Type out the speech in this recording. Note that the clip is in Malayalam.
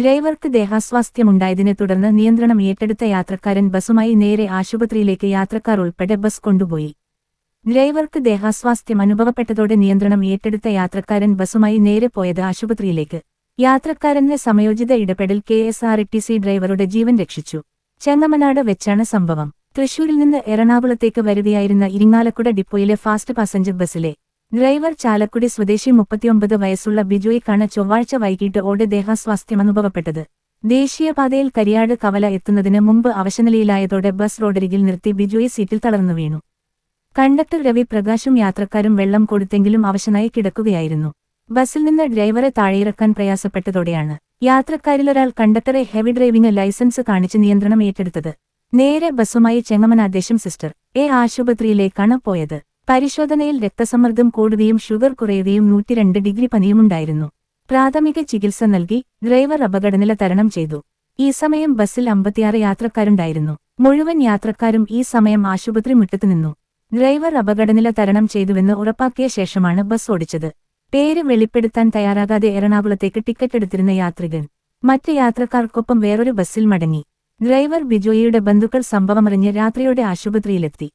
ഡ്രൈവർക്ക് ദേഹാസ്വാസ്ഥ്യമുണ്ടായതിനെ തുടർന്ന് നിയന്ത്രണം ഏറ്റെടുത്ത യാത്രക്കാരൻ ബസുമായി നേരെ ആശുപത്രിയിലേക്ക് യാത്രക്കാർ ഉൾപ്പെടെ ബസ് കൊണ്ടുപോയി. ഡ്രൈവർക്ക് ദേഹാസ്വാസ്ഥ്യം അനുഭവപ്പെട്ടതോടെ നിയന്ത്രണം ഏറ്റെടുത്ത യാത്രക്കാരൻ ബസുമായി നേരെ പോയത് ആശുപത്രിയിലേക്ക്. യാത്രക്കാരന്റെ സമയോചിത ഇടപെടൽ K S R T C ഡ്രൈവറുടെ ജീവൻ രക്ഷിച്ചു. ചെങ്ങമനാട് വെച്ചാണ് സംഭവം. തൃശൂരിൽ നിന്ന് എറണാകുളത്തേക്ക് വരികയായിരുന്ന ഇരിങ്ങാലക്കുട ഡിപ്പോയിലെ ഫാസ്റ്റ് പാസഞ്ചർ ബസ്സിലെ ഡ്രൈവർ ചാലക്കുടി സ്വദേശി മുപ്പത്തിയൊമ്പത് വയസ്സുള്ള ബിജോയ്ക്കാണ് ചൊവ്വാഴ്ച വൈകിട്ട് ഓടെ ദേഹാസ്വാസ്ഥ്യം അനുഭവപ്പെട്ടത് ദേശീയപാതയിൽ കരിയാട് കവല എത്തുന്നതിന് മുമ്പ് അവശനിലയിലായതോടെ ബസ് റോഡരികിൽ നിർത്തി ബിജോയ് സീറ്റിൽ തളർന്നു വീണു. കണ്ടക്ടർ രവി പ്രകാശും യാത്രക്കാരും വെള്ളം കൊടുത്തെങ്കിലും അവശനായി കിടക്കുകയായിരുന്നു. ബസ്സിൽ നിന്ന് ഡ്രൈവറെ താഴെയിറക്കാൻ പ്രയാസപ്പെട്ടതോടെയാണ് യാത്രക്കാരിലൊരാൾ കണ്ടക്ടറെ ഹെവി ഡ്രൈവിംഗ് ലൈസൻസ് കാണിച്ച് നിയന്ത്രണം ഏറ്റെടുത്തത്. നേരെ ബസ്സുമായി ചെങ്ങമനാദേശം സിസ്റ്റർ. എ ആശുപത്രിയിലേക്കാണ് പോയത്. പരിശോധനയിൽ രക്തസമ്മർദ്ദം കൂടുകയും ഷുഗർ കുറയുകയും നൂറ്റിരണ്ട് ഡിഗ്രി പനിയുമുണ്ടായിരുന്നു. പ്രാഥമിക ചികിത്സ നൽകി ഡ്രൈവർ അപകടനില തരണം ചെയ്തു. ഈ സമയം ബസ്സിൽ അമ്പത്തിയാറ് യാത്രക്കാരുണ്ടായിരുന്നു. മുഴുവൻ യാത്രക്കാരും ഈ സമയം ആശുപത്രി മുറ്റത്ത് നിന്നു. ഡ്രൈവർ അപകടനില തരണം ചെയ്തുവെന്ന് ഉറപ്പാക്കിയ ശേഷമാണ് ബസ് ഓടിച്ചത്. പേര് വെളിപ്പെടുത്താൻ തയ്യാറാകാതെ എറണാകുളത്തേക്ക് ടിക്കറ്റ് എടുത്തിരുന്ന യാത്രികൻ. മറ്റ് യാത്രക്കാർക്കൊപ്പം വേറൊരു ബസ്സിൽ മടങ്ങി. ഡ്രൈവർ ബിജോയിയുടെ ബന്ധുക്കൾ സംഭവമറിഞ്ഞ് രാത്രിയോടെ ആശുപത്രിയിലെത്തി.